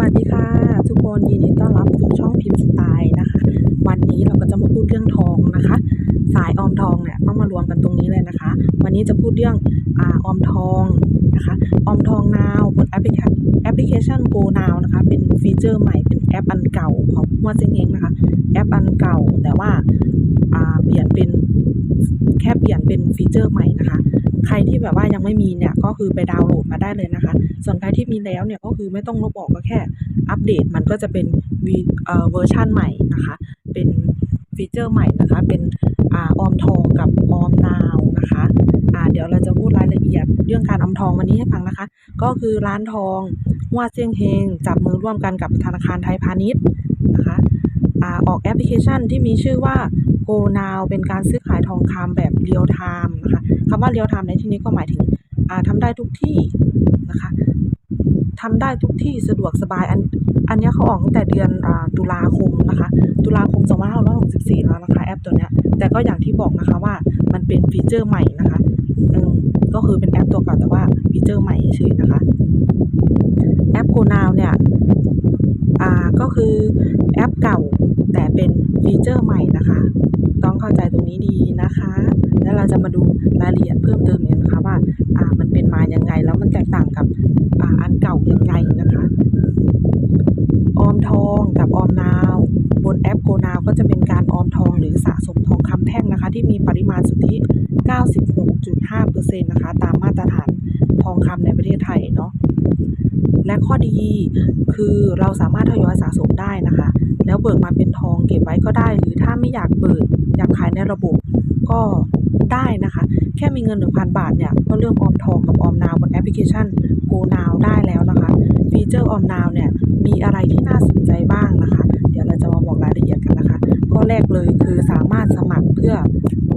วัสดีค่ะ ทุกคนยินดีต้อนรับสู่ช่องพิมพ์สไตล์นะคะ วันนี้เราก็จะมาพูดเรื่องทองนะคะ สายออมทองเนี่ยต้องมารวมกันตรงนี้เลยนะคะ วันนี้จะพูดเรื่องอออมทองนะคะออมทองนาวบนแอปพลิเคแอปพลิเคชัน Go Now นะคะ เป็นฟีเจอร์ใหม่เป็นแอปอันเก่าของมัวเซ็งเองนะคะ แอปอันเก่าแต่ว่าอ่าเปลี่ยนเป็นแค่เปลี่ยนเป็นฟีเจอร์ใหม่นะคะ ใครที่แบบว่ายังไม่มีเนี่ยก็คือไปดาวน์โหลดมาได้เลยนะคะ ส่วนใครที่มีแล้วเนี่ยก็คือไม่ต้องลบออกก็แค่อัปเดตมันก็จะเป็นวีเวอร์ชันใหม่นะคะ เป็นฟีเจอร์ใหม่นะคะ เป็นออมทองกับออมนาวนะคะเดี๋ยวเราจะพูดรายละเอียดเรื่องการออมทองวันนี้ให้ฟังนะคะ ก็คือร้านทองหัวเซียงเฮงจับมือร่วมกันกับธนาคารไทยพาณิชย์นะคะ อออกแอปพลิเคชันที่มีชื่อว่า Go Now เป็นการซื้อขายทองคำแบบเรียลไทม์นะคะคำว่าเรียลไทม์ในที่นี้ก็หมายถึงอ่าทำได้ทุกที่นะคะทำได้ทุกที่สะดวกสบายอันอันนี้เขาออกตั้งแต่เดือนอตุลาคมนะคะ ตุลาคม 2564 แล้วนะคะแอปตัวนี้แต่ก็อย่างที่บอกนะคะว่ามันเป็นฟีเจอร์ใหม่นะคะก็คือเป็นแอปตัวเก่าแต่ว่าฟีเจอร์ใหม่เฉยนะคะ แอป Go Now เนี่ย ก็คือแอปเก่าแต่เป็นฟีเจอร์ใหม่นะคะ ต้องเข้าใจตรงนี้ดีนะคะ แล้วเราจะมาดูรายละเอียดเพิ่มเติมกันนะคะว่ามันเป็นมาอยังไง แล้วมันแตกต่างกับออันเก่าอยังไงนะคะออมทองกับออมนาว บนแอป Go Now ก็จะเป็นการออมทองหรือสะสมทองคำแท่งนะคะ ที่มีปริมาณสุทธิ 96.5%นะคะ ตามมาตรฐานทองคำในประเทศไทยเนาะ และข้อดีคือเราสามารถทยอยสะสมได้นะคะ แล้วเบิกมาเป็นทองเก็บไว้ก็ได้ หรือถ้าไม่อยากเบิกอยากขายในระบบก็ได้นะคะ แค่มีเงิน 1,000 บาทเนี่ย ก็เริ่มออมทองกับออมนาวบนแอปพลิเคชัน Go Now ได้แล้วนะคะ ฟีเจอร์ออมนาวเนี่ย มีอะไรที่น่าสนใจบ้างนะคะ เดี๋ยวเราจะมาบอกรายละเอียดกันนะคะ ข้อแรกเลยคือสามารถสมัครเพื่อ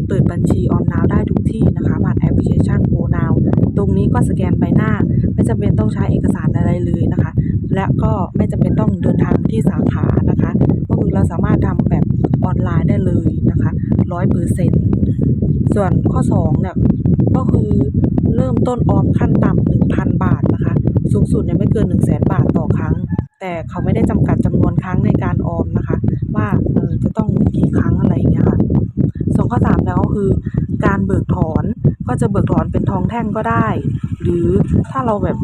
เปิดบัญชีออมนาวได้ทุกที่นะคะผ่านแอปพลิเคชัน Go Now ตรงนี้ก็สแกนใบหน้า ไม่จำเป็นต้องใช้เอกสารอะไรเลยนะคะ และก็ไม่จำเป็นต้องเดินทางที่สาขานะคะ ก็คือเราสามารถทำแบบออนไลน์ได้เลยนะคะร้อยเปอร์เซ็นต์ส่วนข้อสองเนี่ยก็คือเริ่มต้นออมขั้นต่ำหนึ่งพันบาทนะคะ สูงสุดเนี่ยไม่เกินหนึ่งแสนบาทต่อครั้ง แต่เขาไม่ได้จำกัดจำนวนครั้งในการออมนะคะ ว่าเออจะต้องกี่ครั้งอะไรอย่างเงี้ยค่ะส่วนข้อสามแล้วก็คือการเบิกถอน ก็จะเบิกถอนเป็นทองแท่งก็ได้ หรือถ้าเราแบบ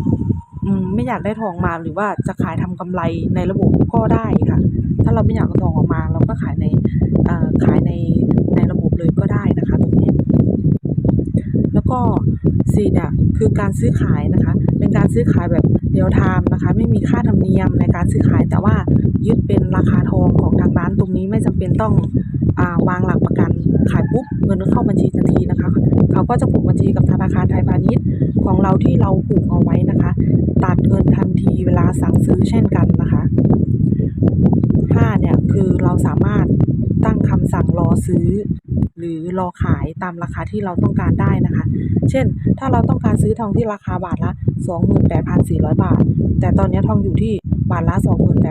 ไม่อยากได้ทองมาหรือว่าจะขายทำกำไรในระบบก็ได้ค่ะ ถ้าเราไม่อยากเอาทองออกมา เราก็ขายในขายในในระบบเลยก็ได้นะคะตรงนี้ แล้วก็สี่เนี่ยคือการซื้อขายนะคะ เป็นการซื้อขายแบบเรียลไทม์นะคะ ไม่มีค่าธรรมเนียมในการซื้อขายแต่ว่ายึดเป็นราคาทองของทางร้านตรงนี้ไม่จำเป็นต้องอวางหลักประกัน ขายปุ๊บเงินก็เข้าบัญชีทันทีนะคะ เขาก็จะผูกบัญชีกับธนาคารไทยพาณิชย์ของเราที่เราผูกเอาไว้นะคะ ตัดเงินทันทีเวลาสั่งซื้อเช่นกันนะคะห้าเนี่ยคือเราสามารถตั้งคำสั่งรอซื้อ หรือรอขายตามราคาที่เราต้องการได้นะคะ เช่น ถ้าเราต้องการซื้อทองที่ราคาบาทละ 28,400 บาท แต่ตอนนี้ทองอยู่ที่บาทละ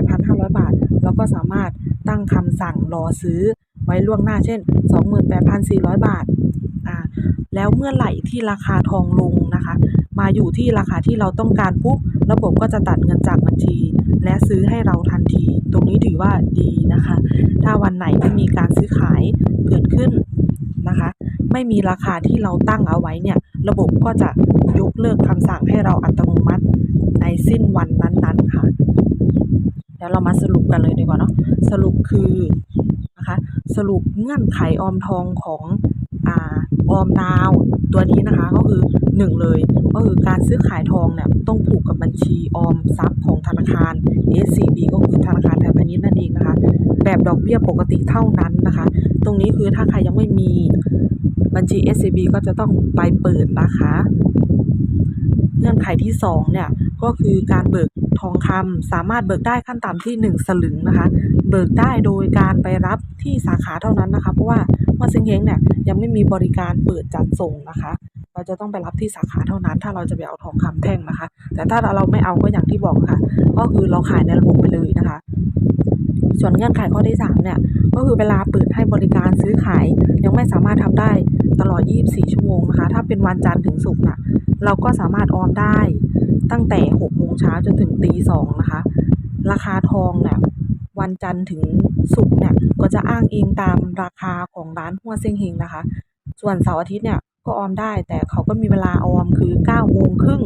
28,500 บาท เราก็สามารถตั้งคำสั่งรอซื้อ ไว้ล่วงหน้าเช่น 28,400 บาทอ่าแล้วเมื่อไหร่ที่ราคาทองลงนะคะ มาอยู่ที่ราคาที่เราต้องการปุ๊บระบบก็จะตัดเงินจากบัญชี และซื้อให้เราทันที ตรงนี้ถือว่าดีนะคะ ถ้าวันไหนไม่มีการซื้อขายเกิดขึ้นนะคะ ไม่มีราคาที่เราตั้งเอาไว้เนี่ย ระบบก็จะยกเลิกคำสั่งให้เราอัตโนมัติในสิ้นวันนั้นๆค่ะเดี๋ยวเรามาสรุปกันเลยดีกว่าเนาะสรุปคือ นะคะ สรุปเงื่อนไขออมทองของอออมนาวตัวนี้นะคะก็คือหนึ่งเลยก็คือการซื้อขายทองเนี่ยต้องผูกกับบัญชีออมทรัพย์ของธนาคาร SCB ก็คือธนาคารไทยพาณิชย์นั่นเองนะคะ แบบดอกเบี้ยปกติเท่านั้นนะคะ ตรงนี้คือถ้าใครยังไม่มีบัญชี SCB ก็จะต้องไปเปิดนะคะ งื่อนไขที่สองเนี่ยก็คือการเบิกทองคำสามารถเบิกได้ขั้นต่ำที่หนึ่งสลึงนะคะ เบิกได้โดยการไปรับที่สาขาเท่านั้นนะคะ เพราะว่าเมื่อซิงเฮงเนี่ยยังไม่มีบริการเปิดจัดส่งนะคะ เราจะต้องไปรับที่สาขาเท่านั้น ถ้าเราจะไปเอาทองคำแท่งนะคะ แต่ถ้าเราไม่เอาก็อย่างที่บอกค่ะ ก็คือเราขายในระบบไปเลยนะคะ ส่วนเงื่อนไขข้อที่สามเนี่ยก็คือเวลาเปิดให้บริการซื้อขายยังไม่สามารถทำได้ตลอด 24 ชั่วโมงนะคะ ถ้าเป็นวันจันทร์ถึงศุกร์น่ะ เราก็สามารถออมได้ตั้งแต่6โมงเช้าจนถึงตี2นะคะ ราคาทองเนี่ยวันจันทร์ถึงศุกร์เนี่ยก็จะอ้างอิงตามราคาของร้านหัวเซ้งเฮงนะคะ ส่วนเสาร์อาทิตย์เนี่ยก็ออมได้แต่เขาก็มีเวลาออมคือ9โมงครึ่ง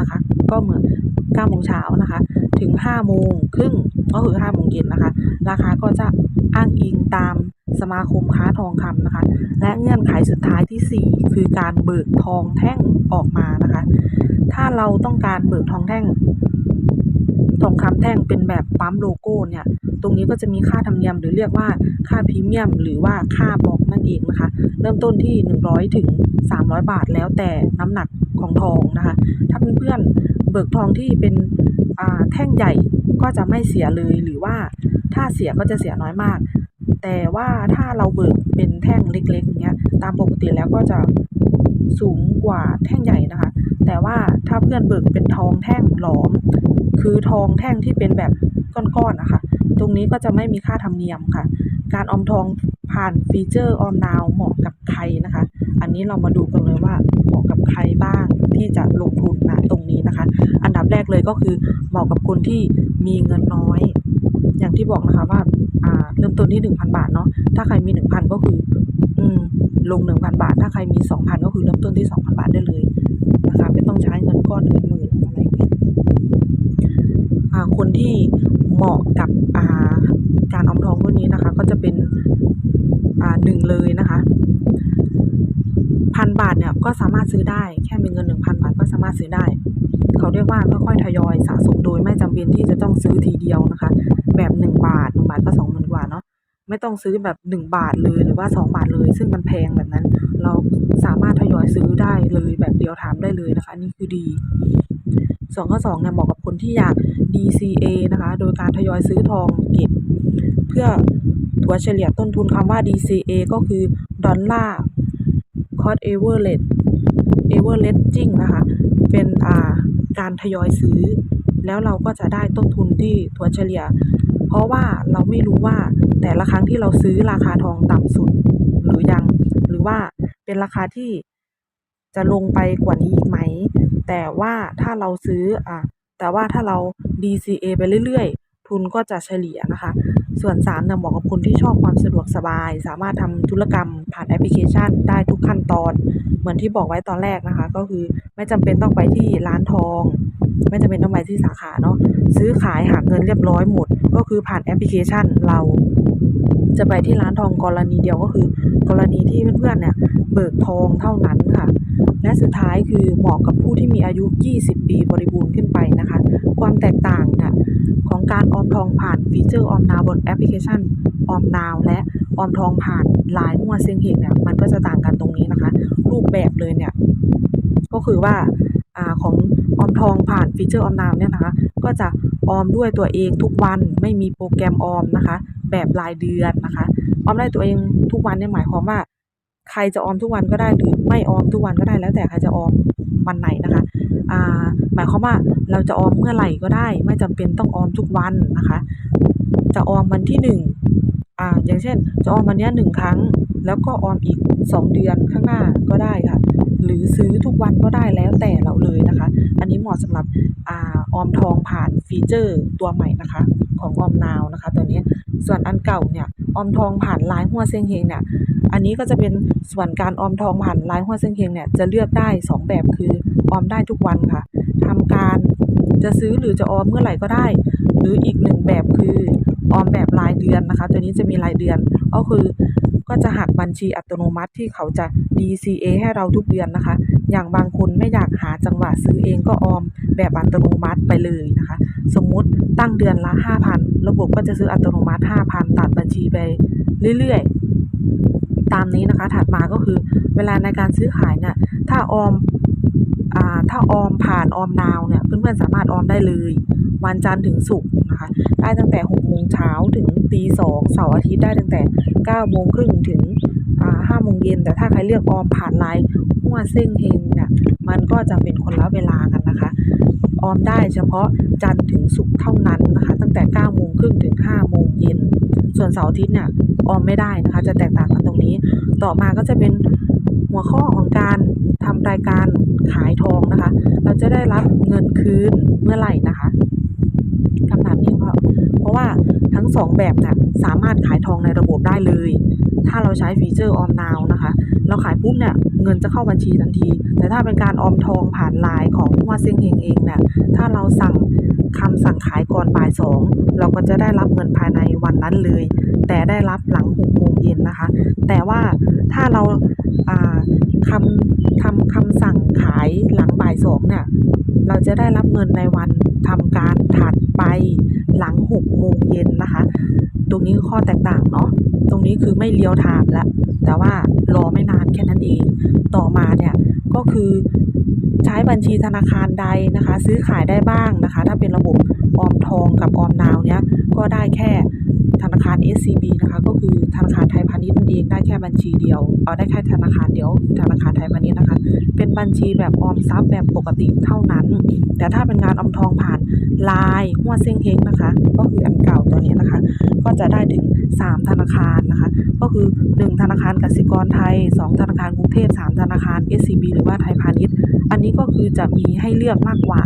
นะคะ ก็เหมือน9โมงเช้านะคะ ถึง5โมงครึ่งก็คือ5โมงเย็นนะคะ ราคาก็จะอ้างอิงตาม สมาคมค้าทองคำนะคะ และเงื่อนไขสุดท้ายทีสี่ 4 คือการเบิกทองแท่งออกมานะคะ ถ้าเราต้องการเบิกทองแท่ง ทองคำแท่งเป็นแบบปั๊มโลโก้เนี่ย ตรงนี้ก็จะมีค่าธรรมเนียมหรือเรียกว่าค่าพรีเมียม หรือว่าค่าบล็อกนั่นเองนะคะ เริ่มต้นที่ 100 ถึง 300 บาทแล้วแต่น้ำหนักของทองนะคะ ถ้าเพื่อนๆเบิกทองที่เป็นแท่งใหญ่ก็จะไม่เสียเลยหรือว่าถ้าเสียก็จะเสียน้อยมาก แต่ว่าถ้าเราเบิกเป็นแท่งเล็กๆอย่างเงี้ย ตามปกติแล้วก็จะสูงกว่าแท่งใหญ่นะคะ แต่ว่าถ้าเพื่อนเบิกเป็นทองแท่งหลอม คือทองแท่งที่เป็นแบบก้อนๆนะคะ ตรงนี้ก็จะไม่มีค่าธรรมเนียมค่ะ การออมทองผ่านฟีเจอร์ออมนาวเหมาะกับใครนะคะ อันนี้เรามาดูกันเลยว่าเหมาะกับใครบ้างที่จะลงทุนนะตรงนี้นะคะ อันดับแรกเลยก็คือเหมาะกับคนที่มีเงินน้อย อย่างที่บอกนะคะว่า อ่าเริ่มต้นที่1,000บาทเนาะถ้าใครมี1,000ก็คือ อืมลง1,000บาท ถ้าใครมี2,000ก็คือเริ่มต้นที่2,000บาทได้เลยนะคะไม่ต้องใช้เงินก้อนเงินหมื่นอะไรเงี้ยอ่าคนที่เหมาะกับอ่าการออมทองรุ่นนี้นะคะ ก็จะเป็นอ่าหนึ่งเลยนะคะพันบาทเนี่ยก็สามารถซื้อได้แค่มีเงิน1,000บาทก็สามารถซื้อได้ เขาเรียกว่าค่อยๆทยอยสะสมโดยไม่จำเป็นที่จะต้องซื้อทีเดียวนะคะ แบบ1บาท1บาทก็20,000กว่าเนาะไม่ต้องซื้อแบบ 1 บาทเลยหรือว่า 2 บาทเลย ซึ่งมันแพงแบบนั้น เราสามารถทยอยซื้อได้เลยแบบเดียวถามได้เลยนะคะนนี้คือดีส่วนข้อ2เนี่ยเหมาะกับคนที่อยาก DCA นะคะ โดยการทยอยซื้อทองเก็บ เพื่อถัวเฉลี่ยต้นทุนคำว่า DCA ก็คือ Dollar Cost Average Averaging นะคะ เป็นอ่า การทยอยซื้อ แล้วเราก็จะได้ต้นทุนที่ถัวเฉลี่ย เพราะว่าเราไม่รู้ว่าแต่ละครั้งที่เราซื้อราคาทองต่ำสุดหรือยัง หรือว่าเป็นราคาที่จะลงไปกว่านี้อีกไหม แต่ว่าถ้าเราซื้ออ่าแต่ว่าถ้าเรา DCA ไปเรื่อยๆ ทุนก็จะเฉลี่ยนะคะ ส่วน3เนี่ยเหมาะกับคนที่ชอบความสะดวกสบาย สามารถทำธุรกรรมผ่านแอปพลิเคชัน ได้ทุกขั้นตอน เหมือนที่บอกไว้ตอนแรกนะคะ ก็คือไม่จำเป็นต้องไปที่ร้านทอง ไม่จำเป็นต้องไปที่สาขาเนาะซื้อขายหักเงินเรียบร้อยหมด ก็คือผ่านแอปพลิเคชันเรา จะไปที่ร้านทองกรณีเดียวก็คือ กรณีที่เพื่อนๆเนี่ยเบิกทองเท่านั้นค่ะ และสุดท้ายคือเหมาะกับผู้ที่มีอายุ 20 ปีบริบูรณ์ขึ้นไปนะคะ ความแตกต่างเนี่ยของการออมทองผ่านฟีเจอร์ออมนาวบนแอปพลิเคชันออมนาวและออมทองผ่านไลน์หัวเซ็งเฮงเนี่ยมันก็จะต่างกันตรงนี้นะคะ รูปแบบเลยเนี่ยก็คือว่าอของออมทองผ่านฟีเจอร์ออมนาวเนี่ยนะคะ ก็จะออมด้วยตัวเองทุกวันไม่มีโปรแกรมออมนะคะ แบบรายเดือนนะคะ ออมได้ตัวเองทุกวันเนี่ยหมายความว่า ใครจะออมทุกวันก็ได้หรือไม่ออมทุกวันก็ได้แล้วแต่ใครจะออมวันไหนนะคะอ่าหมายความว่าเราจะออมเมื่อไหร่ก็ได้ ไม่จำเป็นต้องออมทุกวันนะคะ จะออมวันที่หนึ่งอ่าอย่างเช่น จะออมวันนี้หนึ่งครั้ง แล้วก็ออมอีกสองเดือนข้างหน้าก็ได้ค่ะ หรือซื้อทุกวันก็ได้แล้วแต่เราเลยนะคะ อันนี้เหมาะสำหรับอ่าออมทองผ่านฟีเจอร์ตัวใหม่นะคะ ของออมนาวนะคะตัวนี้ ส่วนอันเก่าเนี่ยออมทองผ่านลายหัวเส้นเฮงเนี่ยอันนี้ก็จะเป็นส่วนการออมทองผ่านลายหัวเส้นเฮงเนี่ยจะเลือกได้ 2 แบบคือออมได้ทุกวันค่ะทำการจะซื้อหรือจะออมเมื่อไหร่ก็ได้ หรืออีกหนึ่งแบบคือออมแบบรายเดือนนะคะ ตัวนี้จะมีรายเดือนก็คือ ก็จะหักบัญชีอัตโนมัติที่เขาจะ DCA ให้เราทุกเดือนนะคะ อย่างบางคนไม่อยากหาจังหวะซื้อเองก็ออมแบบอัตโนมัติไปเลยนะคะ สมมุติตั้งเดือนละ 5,000 ระบบก็จะซื้ออัตโนมัติ 5,000 ตัดบัญชีไปเรื่อยๆ ตามนี้นะคะ ถัดมาก็คือเวลาในการซื้อขายเนี่ย ถ้าออมอถ้าออมผ่านออมนาวเนี่ย เพื่อนๆสามารถออมได้เลย วันจันทร์ถึงศุกร์นะคะ ได้ตั้งแต่6โมงเช้าถึง ตี2เสาร์อาทิตย์ได้ตั้งแต่9โมงครึ่งถึงอ่า5โมงเย็นแต่ถ้าใครเลือกออมผ่านไลน์หัวเส้งเฮงเนี่ยมันก็จะเป็นคนละเวลากันนะคะ ออมได้เฉพาะจันทร์ถึงศุกร์เท่านั้นนะคะ ตั้งแต่9โมงครึ่งถึง5โมงเย็นส่วนเสาร์อาทิตย์เนี่ยออมไม่ได้นะคะ จะแตกต่างกันตรงนี้ ต่อมาก็จะเป็นหัวข้อของการทำรายการขายทองนะคะ เราจะได้รับเงินคืนเมื่อไหร่นะคะ ว่าทั้ง 2 แบบเนี่ยสามารถขายทองในระบบได้เลย ถ้าเราใช้ฟีเจอร์ออมนาวนะคะ เราขายปุ๊บเนี่ยเงินจะเข้าบัญชีทันที แต่ถ้าเป็นการออมทองผ่านไลน์ของหัวเซ็งเฮงเองเนี่ยถ้าเราสั่งคำสั่งขายก่อนบ่ายสองเราก็จะได้รับเงินภายในวันนั้นเลย แต่ได้รับหลังหกโมงเย็นนะคะ แต่ว่าถ้าเราอ่าคำทำคำสั่งขายหลังบ่ายสองเนี่ย เราจะได้รับเงินในวันทำการถัดไปหลังหกโมงเย็นนะคะ ตรงนี้คือข้อแตกต่างเนาะตรงนี้คือไม่เลียวไทม์แล้วแต่ว่ารอไม่นานแค่นั้นเอง ต่อมาเนี่ยก็คือใช้บัญชีธนาคารใดนะคะ ซื้อขายได้บ้างนะคะ ถ้าเป็นระบบออมทองกับออมนาวเนี้ยก็ได้แค่ ธนาคาร SCB นะคะ ก็คือธนาคารไทยพาณิชย์นั่นเองได้แค่บัญชีเดียวเอาได้แค่ธนาคารเดียวธนาคารไทยพาณิชย์นะคะ เป็นบัญชีแบบออมทรัพย์แบบปกติเท่านั้น แต่ถ้าเป็นงานออมทองผ่านไลน์หัวเซ็งเฮงนะคะ ก็คืออันเก่าตัวนี้นะคะ ก็จะได้ถึง 3 ธนาคารนะคะ ก็คือ 1 ธนาคารกสิกรไทย 2 ธนาคารกรุงเทพ3ธนาคาร SCB หรือว่าไทยพาณิชย์ อันนี้ก็คือจะมีให้เลือกมากกว่า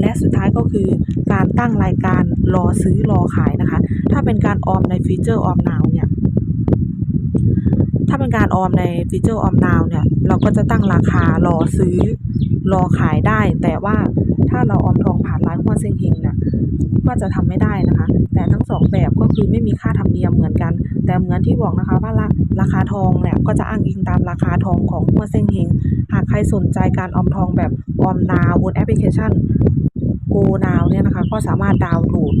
และสุดท้ายก็คือการตั้งรายการรอซื้อรอขายนะคะ ถ้าเป็นการออมในฟีเจอร์ออมนาวเนี่ยถ้าเป็นการออมในฟีเจอร์ออมนาวเนี่ยเราก็จะตั้งราคารอซื้อรอขายได้ แต่ว่าถ้าเราออมทองผ่านร้านหัวเซ็งเฮงเนี่ยก็จะทำไม่ได้นะคะ แต่ทั้งสองแบบก็คือไม่มีค่าธรรมเนียมเหมือนกัน แต่เหมือนที่บอกนะคะว่าราราคาทองเนี่ยก็จะอ้างอิงตามราคาทองของหัวเซ็งเฮงหากใครสนใจการออมทองแบบออมนาวบนแอปพลิเคชัน Go Now เนี่ยนะคะ ก็สามารถดาวน์โหลด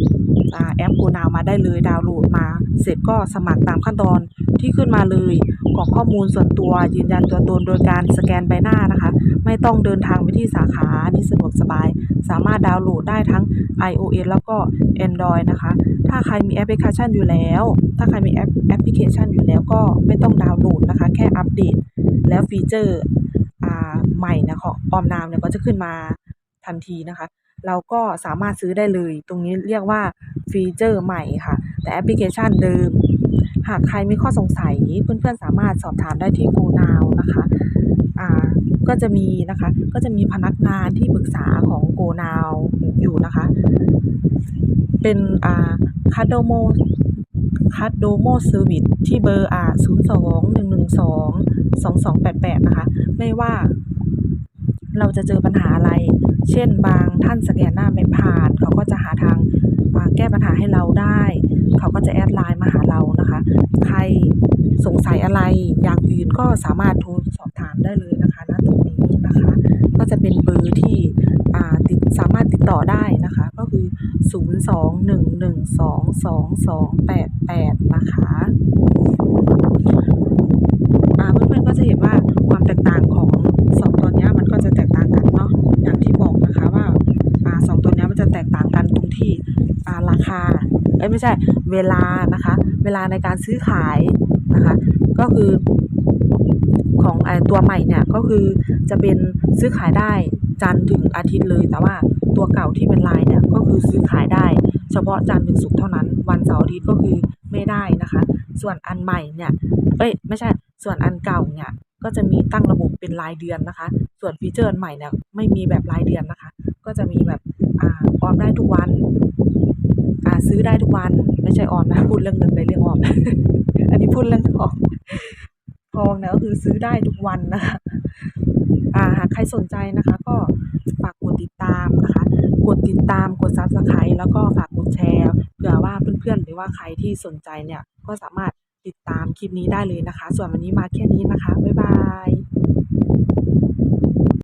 แอป Go Now มาได้เลยดาวน์โหลดมา เสร็จก็สมัครตามขั้นตอนที่ขึ้นมาเลยกรอกข้อมูลส่วนตัว ยืนยันตัวตนโดยการสแกนใบหน้านะคะ ไม่ต้องเดินทางไปที่สาขานี่สะดวกสบาย สามารถดาวน์โหลดได้ทั้ง iOS แล้วก็ Android นะคะ ถ้าใครมีแอปพลิเคชันอยู่แล้ว ถ้าใครมีแอปแอปพลิเคชันอยู่แล้วก็ไม่ต้องดาวน์โหลดนะคะ แค่อัปเดต แล้วฟีเจอร์อใหม่นะของออมนาวเนี่ยก็จะขึ้นมาทันทีนะคะ เราก็สามารถซื้อได้เลย ตรงนี้เรียกว่าฟีเจอร์ใหม่ค่ะ แต่แอปพลิเคชันเดิม หากใครมีข้อสงสัยเพื่อนๆสามารถสอบถามได้ที่ Go Now นะคะอ่าก็จะมีนะคะก็จะมีพนักงานที่ปรึกษาของ Go Now อยู่นะคะ เป็นอ่าคัดโดโมคัดโดโมเซอร์วิสที่เบอร์อ่า02 112 2288นะคะ ไม่ว่า เราจะเจอปัญหาอะไร เช่น บางท่านสแกนหน้าไม่ผ่าน เขาก็จะหาทางาแก้ปัญหาให้เราได้ เขาก็จะแอดไลน์มาหาเรานะคะ ใครสงสัยอะไรอย่างอื่นก็สามารถโทรสอบถามได้เลยนะคะณตรงนี้นะคะ ก็จะเป็นเบอร์ที่ติดสามารถติดต่อได้นะคะ ก็คือ 02-112-2288 นะคะอาเพื่อนๆก็จะเห็นว่า เอ้ยไม่ใช่เวลานะคะ เวลาในการซื้อขายนะคะ ก็คือของอตัวใหม่เนี่ยก็คือจะเป็นซื้อขายได้จันทร์ถึงอาทิตย์เลย แต่ว่าตัวเก่าที่เป็นลน์เนี่ยก็คือซื้อขายได้ เฉพาะจันทร์ถึงศุกร์เท่านั้น วันเสาร์อาทิตย์ก็คือไม่ได้นะคะ ส่วนอันใหม่เนี่ยเอ้ยไม่ใช่ ส่วนอันเก่าเนี่ยก็จะมีตั้งระบบเป็นรายเดือนนะคะ ส่วนฟีเจอร์ใหม่เนี่ยไม่มีแบบรายเดือนนะคะ ก็จะมีแบบออมได้ทุกวัน อ่าซื้อได้ทุกวัน ไม่ใช่ออมนะพูดเรื่องเงินไปเรื่องออม อันนี้พูดเรื่องทองทองนี่ยก็คือซื้อได้ทุกวันนะคะอ่าหากใครสนใจนะคะ ก็ฝากกดติดตามนะคะ กดติดตามกด Subscribe แล้วก็ฝากกดแชร์เผื่อว่าเพื่อนๆหรือว่าใครที่สนใจเนี่ย ก็สามารถติดตามคลิปนี้ได้เลยนะคะ ส่วนวันนี้มาแค่นี้นะคะ บ๊ายบาย